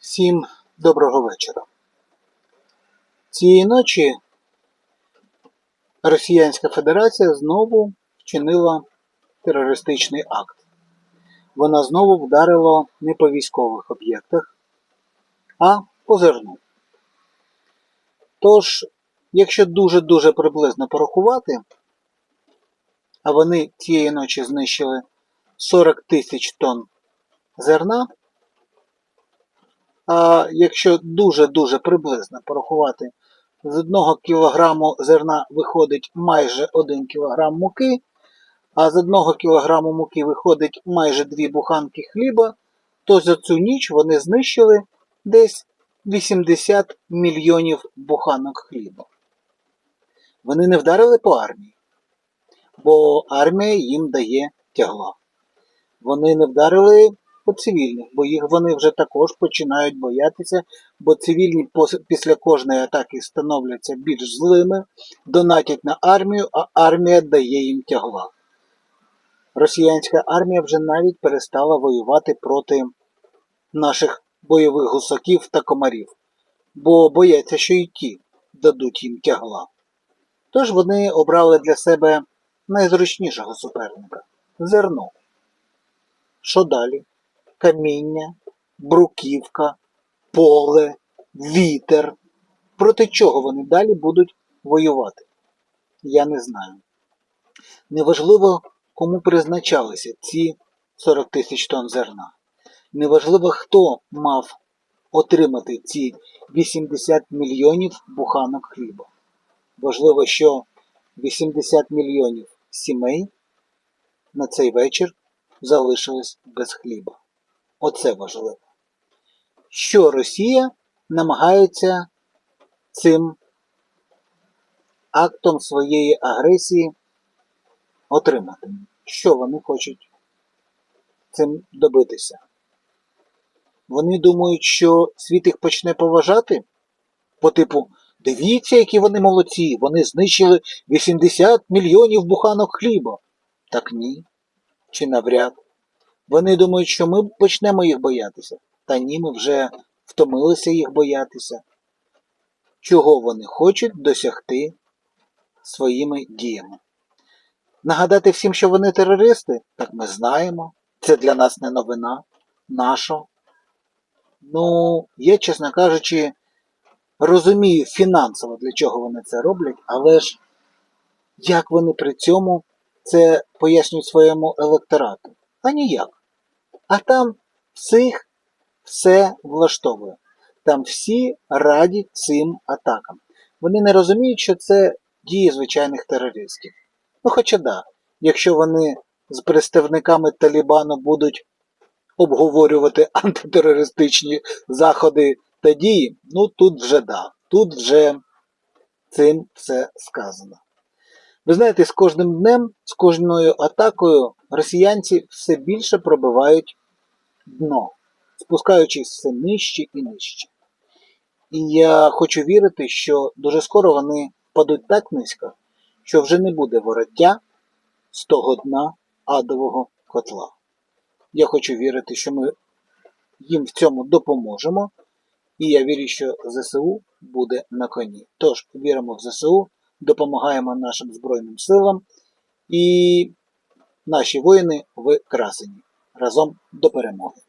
Всім доброго вечора. Цієї ночі Росіянська Федерація знову вчинила терористичний акт. Вона знову вдарила не по військових об'єктах, а по зерну. Тож, якщо дуже-дуже приблизно порахувати, а вони цієї ночі знищили 40 тисяч тонн зерна, а якщо дуже-дуже приблизно порахувати, з одного кілограму зерна виходить майже 1 кілограм муки, а з одного кілограму муки виходить майже дві буханки хліба, то за цю ніч вони знищили десь 80 мільйонів буханок хліба. Вони не вдарили по армії, бо армія їм дає тягла. Вони не вдарили по цивільних, бо їх вони вже також починають боятися, бо цивільні після кожної атаки становляться більш злими, донатять на армію, а армія дає їм тягла. Росіянська армія вже навіть перестала воювати проти наших бойових гусаків та комарів, бо бояться, що і ті дадуть їм тягла. Тож вони обрали для себе найзручнішого суперника зерно. Що далі? Каміння, бруківка, поле, вітер. Проти чого вони далі будуть воювати? Я не знаю. Неважливо, кому призначалися ці 40 тисяч тонн зерна. Неважливо, хто мав отримати ці 80 мільйонів буханок хліба. Важливо, що 80 мільйонів сімей на цей вечір залишились без хліба. Оце важливо. Що Росія намагається цим актом своєї агресії отримати? Що вони хочуть цим добитися? Вони думають, що світ їх почне поважати? По типу, дивіться, які вони молодці, вони знищили 80 мільйонів буханок хліба. Так ні, чи навряд. Вони думають, що ми почнемо їх боятися. Та ні, ми вже втомилися їх боятися. Чого вони хочуть досягти своїми діями? Нагадати всім, що вони терористи? Так ми знаємо. Це для нас не новина. Наша. Ну, я, чесно кажучи, розумію фінансово, для чого вони це роблять, але ж як вони при цьому це пояснюють своєму електорату? А ніяк. А там всіх все влаштовує. Там всі раді цим атакам. Вони не розуміють, що це дії звичайних терористів. Ну, хоча да, якщо вони з представниками Талібану будуть обговорювати антитерористичні заходи та дії, ну тут вже да, тут вже цим все сказано. Ви знаєте, з кожним днем, з кожною атакою росіянці все більше пробивають дно, спускаючись все нижче і нижче. І я хочу вірити, що дуже скоро вони впадуть так низько, що вже не буде вороття з того дна адового котла. Я хочу вірити, що ми їм в цьому допоможемо, і я вірю, що ЗСУ буде на коні. Тож віримо в ЗСУ, допомагаємо нашим Збройним силам і наші воїни в красені. Разом до перемоги.